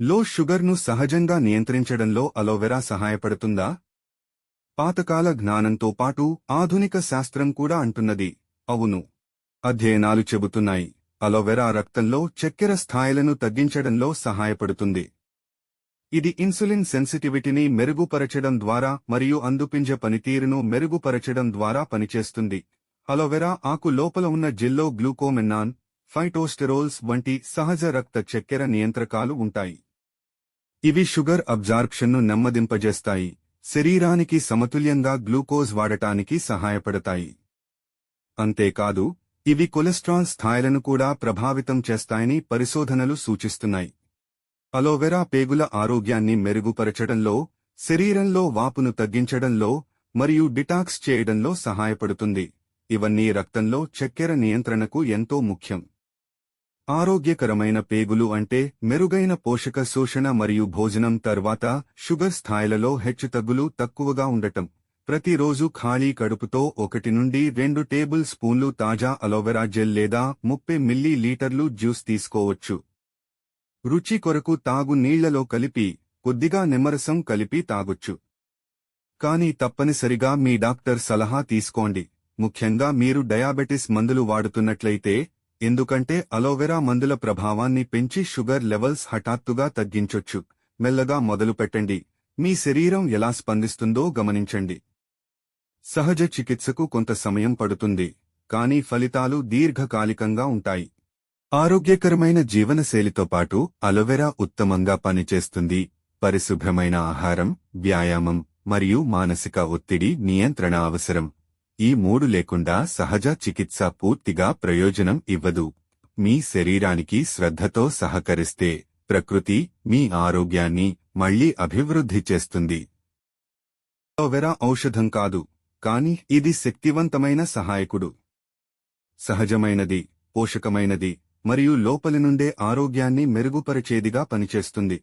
లో షుగర్ను సహజంగా నియంత్రించడంలో అలోవెరా సహాయపడుతుందా? పాతకాల జ్ఞానంతో పాటు ఆధునిక శాస్త్రం కూడా అంటున్నది. అవును. అధ్యయనాలు చెబుతున్నాయి. అలోవెరా రక్తంలో చక్కెర స్థాయిలను తగ్గించడంలో సహాయపడుతుంది. ఇది ఇన్సులిన్ సెన్సిటివిటీని మెరుగుపరచడం ద్వారా మరియు అందుపింజ పనితీరును మెరుగుపరచడం ద్వారా పనిచేస్తుంది. అలోవెరా ఆకు లోపల ఉన్న జిల్లో గ్లూకోమెన్నాన్ ఫైటోస్టెరోల్స్ వంటి సహజ రక్త చక్కెర నియంత్రకాలు ఉంటాయి. ఇవి షుగర్ అబ్జార్ప్షన్ను నెమ్మదింపజేస్తాయి. శరీరానికి సమతుల్యంగా గ్లూకోజ్ వాడటానికి సహాయపడతాయి. అంతేకాదు ఇవి కొలెస్ట్రాల్ స్థాయిలను కూడా ప్రభావితం చేస్తాయని పరిశోధనలు సూచిస్తున్నాయి. అలోవెరా పేగుల ఆరోగ్యాన్ని మెరుగుపరచడంలో శరీరంలో వాపును తగ్గించడంలో మరియు డిటాక్స్ చేయడంలో సహాయపడుతుంది. ఇవన్నీ రక్తంలో చక్కెర నియంత్రణకు ఎంతో ముఖ్యం. ఆరోగ్యకరమైన పేగులు అంటే మెరుగైన పోషక శోషణ మరియు భోజనం తర్వాత షుగర్ స్థాయిలలో హెచ్చుతగ్గులు తక్కువగా ఉండటం. ప్రతిరోజు ఖాళీ కడుపుతో ఒకటి నుండి రెండు టేబుల్ స్పూన్లు తాజా అలోవెరా జెల్ లేదా ముప్పై మిల్లీ లీటర్లు జ్యూస్ తీసుకోవచ్చు. రుచి కొరకు తాగు నీళ్ళలో కలిపి కొద్దిగా నిమ్మరసం కలిపి తాగొచ్చు. కానీ తప్పనిసరిగా మీ డాక్టర్ సలహా తీసుకోండి. ముఖ్యంగా మీరు డయాబెటిస్ మందులు వాడుతున్నట్లయితే ఎందుకంటే అలోవెరా మందుల ప్రభావాన్ని పెంచి షుగర్ లెవెల్స్ హఠాత్తుగా తగ్గించొచ్చు. మెల్లగా మొదలుపెట్టండి మీ శరీరం ఎలా స్పందిస్తుందో గమనించండి. సహజ చికిత్సకు కొంత సమయం పడుతుంది. కానీ ఫలితాలు దీర్ఘకాలికంగా ఉంటాయి. ఆరోగ్యకరమైన జీవనశైలితో పాటు అలోవెరా ఉత్తమంగా పనిచేస్తుంది. పరిశుభ్రమైన ఆహారం వ్యాయామం మరియు మానసిక ఒత్తిడి నియంత్రణ అవసరం. ఈ మూడు లేకుండా సహజ చికిత్స పూర్తిగా ప్రయోజనం ఇవ్వదు. మీ శరీరానికి శ్రద్ధతో సహకరిస్తే ప్రకృతి మీ ఆరోగ్యాన్ని మళ్ళీ అభివృద్ధి చేస్తుంది. అలోవెరా ఔషధం కాదు కాని ఇది శక్తివంతమైన సహాయకుడు. సహజమైనది పోషకమైనది మరియు లోపలి నుండే ఆరోగ్యాన్ని మెరుగుపరిచేదిగా పనిచేస్తుంది.